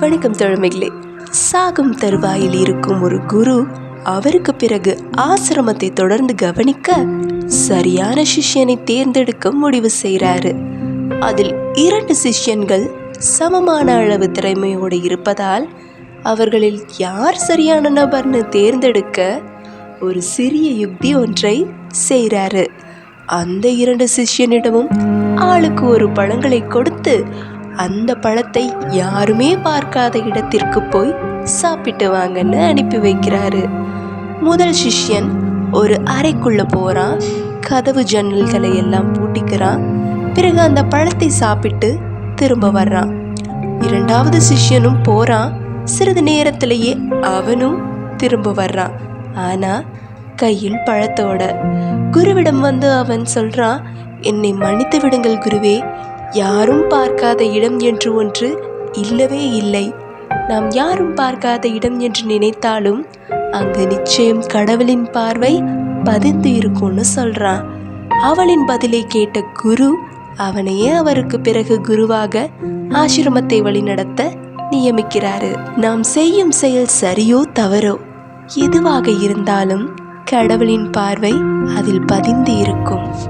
வணக்கம் தோழமைகளே. சாகும் தருவாயில் இருக்கும் ஒரு குரு அவருக்கு பிறகு ஆசிரமத்தை தொடர்ந்து கவனிக்க சரியான சிஷ்யனை தேர்ந்தெடுக்க முடிவு செய்கிறாரு அதில் இரண்டு சிஷ்யன்கள் சமமான அளவு திறமையோடு இருப்பதால் அவர்களில் யார் சரியான நபர்னு தேர்ந்தெடுக்க ஒரு சிறிய யுக்தி ஒன்றை செய்கிறாரு அந்த இரண்டு சிஷ்யனிடமும் ஆளுக்கு ஒரு பழங்களை கொடுத்து அந்த பழத்தை யாருமே பார்க்காத இடத்திற்கு போய் சாப்பிட்டு வாங்கன்னு அனுப்பி வைக்கிறாரு. முதல் சிஷ்யன் ஒரு அறைக்குள்ள போறான். கதவு ஜன்னல்களை எல்லாம் பூட்டிக்கிறான். பிறகு அந்த பழத்தை சாப்பிட்டு திரும்ப வர்றான். இரண்டாவது சிஷ்யனும் போறான். சிறிது நேரத்திலேயே அவனும் திரும்ப வர்றான். ஆனா கையில் பழத்தோட. குருவிடம் வந்து அவன் சொல்றான் என்னை மன்னித்து விடுங்கள் குருவே. யாரும் பார்க்காத இடம் என்று ஒன்று இல்லவே இல்லை. நாம் யாரும் பார்க்காத இடம் என்று நினைத்தாலும் அங்கு நிச்சயம் கடவுளின் பார்வை பதிந்து இருக்கும்னு சொல்றான். அவளின் பதிலை கேட்ட குரு அவனையே அவருக்கு பிறகு குருவாக ஆசிரமத்தை வழிநடத்த நியமிக்கிறாரு. நாம் செய்யும் செயல் சரியோ தவறோ எதுவாக இருந்தாலும் கடவுளின் பார்வை அதில் பதிந்து இருக்கும்.